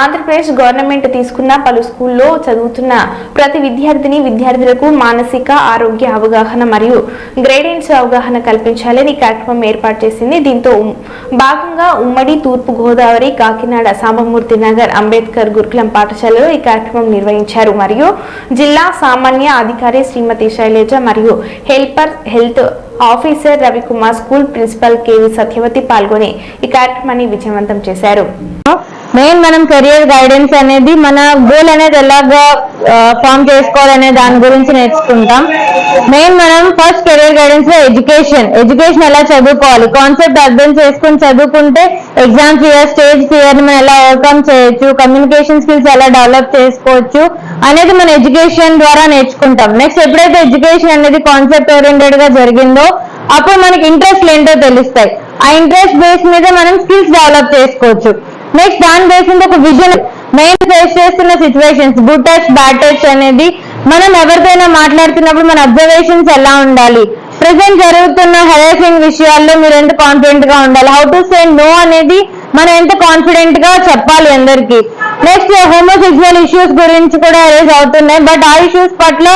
Andhra Pradesh government తీసుకున్న పలు స్కూల్లో చదువుతున్న ప్రతి విద్యార్థిని విద్యార్థులకు మానసిక ఆరోగ్య అవగాహన మరియు గ్రేడెంట్స్ అవగాహన కల్పించాలని ఈ కార్యక్రమం ఏర్పాటు చేసింది. దీంతో భాగంగా ఉమ్మడి తూర్పు గోదావరి కాకినాడ సాంబమూర్తి నగర్ అంబేద్కర్ గురుకులం పాఠశాలలో ఈ కార్యక్రమం నిర్వహించారు. మరియు జిల్లా సామాన్య అధికారి శ్రీమతి శైలజ మరియు helper health officer Ravikumar school principal KV Satyavathi పాల్గొని ఈ కార్యక్రమాన్ని విజయవంతం చేశారు. మెయిన్ మనం కెరియర్ గైడెన్స్ అనేది మన గోల్ అనేది ఎలాగా ఫామ్ చేసుకోవాలనే దాని గురించి నేర్చుకుంటాం. మెయిన్ మనం ఫస్ట్ కెరియర్ గైడెన్స్లో ఎడ్యుకేషన్ ఎడ్యుకేషన్ ఎలా చదువుకోవాలి? కాన్సెప్ట్ అర్థం చేసుకుని చదువుకుంటే ఎగ్జామ్ ఫియర్ స్టేజ్ ఫియర్ మనం ఎలా ఓవర్కమ్ చేయొచ్చు? కమ్యూనికేషన్ స్కిల్స్ ఎలా డెవలప్ చేసుకోవచ్చు? అనేది మన ఎడ్యుకేషన్ ద్వారా నేర్చుకుంటాం. నెక్స్ట్ ఎప్పుడైతే ఎడ్యుకేషన్ అనేది కాన్సెప్ట్ ఓరియంటెడ్గా జరిగిందో అప్పుడు మనకి ఇంట్రెస్ట్ ఏంటో తెలుస్తాయి. ఆ ఇంట్రెస్ట్ బేస్ మీద మనం స్కిల్స్ డెవలప్ చేసుకోవచ్చు. నెక్స్ట్ దాని బేస్ ఒక విజన్ మెయిన్ ఫేస్ చేస్తున్న situations good touch bad touch అనేది మనం ఎవరితోనైనా మాట్లాడుతున్నప్పుడు మన అబ్జర్వేషన్స్ ఎలా ఉండాలి? ప్రజెంట్ జరుగుతున్న హెరాసింగ్ విషయాల్లో మీరు ఎంత కాన్ఫిడెంట్గా ఉండాలి? హౌ టు సే నో అనేది మనం ఎంత కాన్ఫిడెంట్గా చెప్పాలి అందరికి? నెక్స్ట్ హోమోసెక్సువల్ ఇష్యూస్ గురించి కూడా అరేజ్ అవుతున్నాయి. బట్ ఆ ఇష్యూస్ పట్ల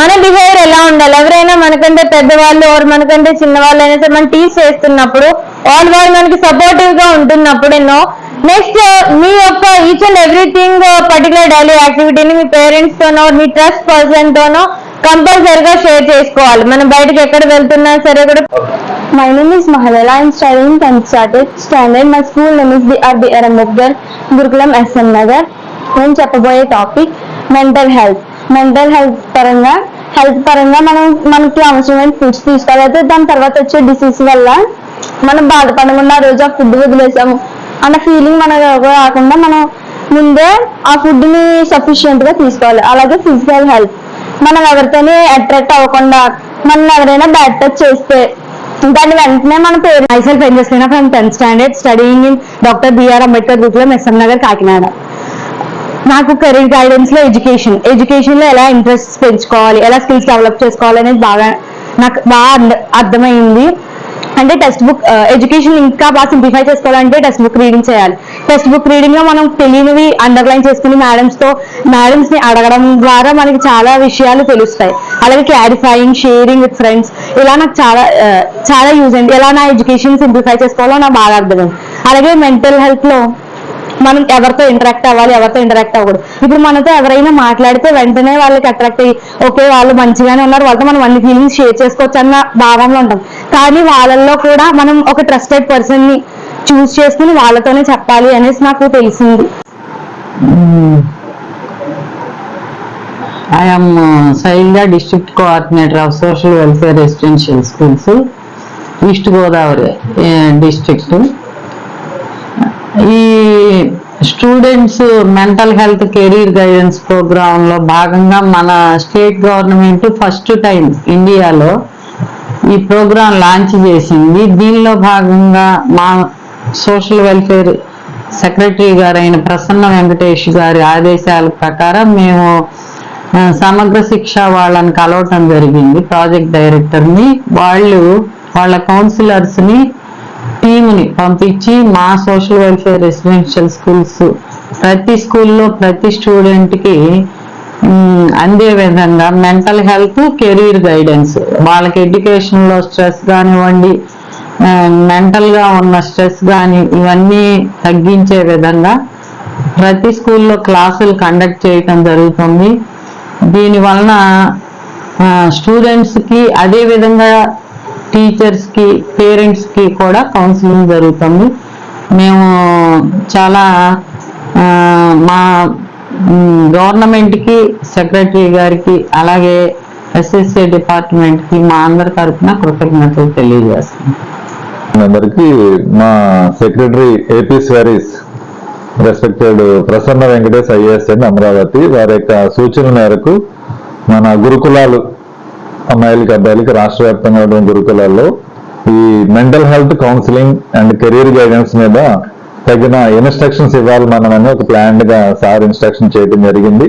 మన బిహేవియర్ ఎలా ఉండాలి? ఎవరైనా మనకంటే పెద్దవాళ్ళు ఎవరు మనకంటే చిన్నవాళ్ళు అయినా సరే మనం టీచ్ చేస్తున్నప్పుడు ఆల్ వాళ్ళు మనకి సపోర్టివ్గా ఉంటున్నప్పుడు ఎన్నో నెక్స్ట్ uh, మీ యొక్క each and everything particular daily యాక్టివిటీని మీ పేరెంట్స్ తోనో మీ ట్రస్ట్ పర్సన్ తోనో కంపల్సరిగా షేర్ చేసుకోవాలి మనం బయటకు ఎక్కడ వెళ్తున్నా సరే కూడా my name is Mahalala. I'm studying 10th started standard. My school name is the R.B. Ambedkar Gurukulam SM Nagar. నేను చెప్పబోయే topic mental health mental health పరంగా హెల్త్ పరంగా మనం మనకి అవసరమైన ఫుడ్స్ తీసుకోవాలి అయితే దాని తర్వాత వచ్చే డిసీజ్ వల్ల మనం బాధపడకుండా ఆ రోజు ఆ ఫుడ్ వదిలేసాము అన్న ఫీలింగ్ మనకు రాకుండా మనం ముందే ఆ ఫుడ్ని సఫిషియెంట్గా తీసుకోవాలి అలాగే ఫిజికల్ హెల్త్ మనం ఎవరితోనే అట్రాక్ట్ అవ్వకుండా మనం ఎవరైనా బ్యాడ్ టచ్ చేస్తే దాన్ని వెంటనే మన పేరు myself Angelina from 10th standard studying in Dr. B.R. Ambedkar Gurukulam SM Nagar Kakinada నాకు కెరీర్ గైడెన్స్లో ఎడ్యుకేషన్ ఎడ్యుకేషన్లో ఎలా ఇంట్రెస్ట్ పెంచుకోవాలి ఎలా స్కిల్స్ డెవలప్ చేసుకోవాలి అనేది బాగా నాకు బాగా అర్థమైంది అంటే టెక్స్ట్ బుక్ ఎడ్యుకేషన్ ఇంకా బాగా సింప్లిఫై చేసుకోవాలంటే టెక్స్ట్ బుక్ రీడింగ్ చేయాలి. టెక్స్ట్ బుక్ రీడింగ్లో మనం తెలియనివి అండర్లైన్ చేసుకుని మేడమ్స్తో మేడమ్స్ని అడగడం ద్వారా మనకి చాలా విషయాలు తెలుస్తాయి. అలాగే క్లారిఫైయింగ్ షేరింగ్ విత్ ఫ్రెండ్స్ ఇలా నాకు చాలా చాలా యూజ్ అయింది ఎలా నా ఎడ్యుకేషన్ సింప్లిఫై చేసుకోవాలో నాకు బాగా అర్థమైంది. అలాగే మెంటల్ హెల్త్లో మనం ఎవరితో ఇంటరాక్ట్ అవ్వాలి ఎవరితో ఇంటరాక్ట్ అవ్వకూడదు. ఇప్పుడు మనతో ఎవరైనా మాట్లాడితే వెంటనే వాళ్ళకి అట్రాక్ట్ అయ్యి ఓకే వాళ్ళు మంచిగానే ఉన్నారు వాళ్ళతో మనం అన్ని ఫీలింగ్స్ షేర్ చేసుకోవచ్చు అన్న భావంలో ఉంటాం. కానీ వాళ్ళల్లో కూడా మనం ఒక ట్రస్టెడ్ పర్సన్ని చూస్ చేసుకుని వాళ్ళతోనే చెప్పాలి అనేసి నాకు తెలిసింది. I'm am district coordinator of social welfare residential schools east Godavari district ఈ students mental health career guidance ప్రోగ్రాంలో భాగంగా మన స్టేట్ గవర్నమెంట్ ఫస్ట్ టైం ఇండియాలో ఈ ప్రోగ్రాం లాంచ్ చేసింది. దీనిలో భాగంగా మా సోషల్ వెల్ఫేర్ సెక్రటరీ గారైన ప్రసన్న వెంకటేష్ గారి ఆదేశాల ప్రకారం మేము సమగ్ర శిక్ష వాళ్ళని కలవటం జరిగింది. ప్రాజెక్ట్ డైరెక్టర్ని. వాళ్ళు వాళ్ళ కౌన్సిలర్స్ని టీముని పంపించి మా సోషల్ వెల్ఫేర్ రెసిడెన్షియల్ స్కూల్స్ ప్రతి స్కూల్లో ప్రతి స్టూడెంట్కి అందే విధంగా మెంటల్ హెల్త్ కెరీర్ గైడెన్స్. వాళ్ళకి ఎడ్యుకేషన్లో స్ట్రెస్ కానివ్వండి మెంటల్గా ఉన్న స్ట్రెస్ కానీ ఇవన్నీ తగ్గించే విధంగా ప్రతి స్కూల్లో క్లాసులు కండక్ట్ చేయటం జరుగుతుంది. దీని వలన స్టూడెంట్స్కి అదేవిధంగా అదే విధంగా కూడా కౌన్సిలింగ్ జరుగుతుంది. మేము చాలా మా గవర్నమెంట్కి సెక్రటరీ గారికి అలాగే ఎస్ఎస్ఏ డిపార్ట్మెంట్కి మా అందరి తరఫున కృతజ్ఞతలు తెలియజేస్తాం అందరికి మా secretary AP స్వారీస్ respected Prasanna Venkatesh IAS and Amaravati వారి యొక్క సూచనల మేరకు మన గురుకులాలు అమ్మాయిలకి అబ్బాయిలకి రాష్ట్ర వ్యాప్తంగా ఉన్న గురుకులాల్లో ఈ mental health counselling and career guidance మీద తగిన ఇన్స్ట్రక్షన్స్ ఇవ్వాలి మనం అని ఒక ప్లాన్గా సార్ ఇన్స్ట్రక్షన్ చేయడం జరిగింది.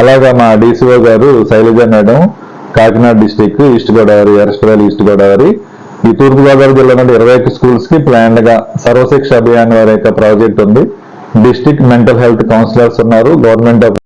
అలాగా మా డిసిఓ గారు Sailaja madam Kakinada district east Godavari arrest east Godavari ఈ తూర్పుగోదావరి జిల్లాలో ఇరవై ఒక్క స్కూల్స్కి ప్లాన్డ్గా సర్వశిక్ష అభియాన్ వారి యొక్క ప్రాజెక్ట్ ఉంది. డిస్టిక్ మెంటల్ హెల్త్ కౌన్సిలర్స్ ఉన్నారు. Government of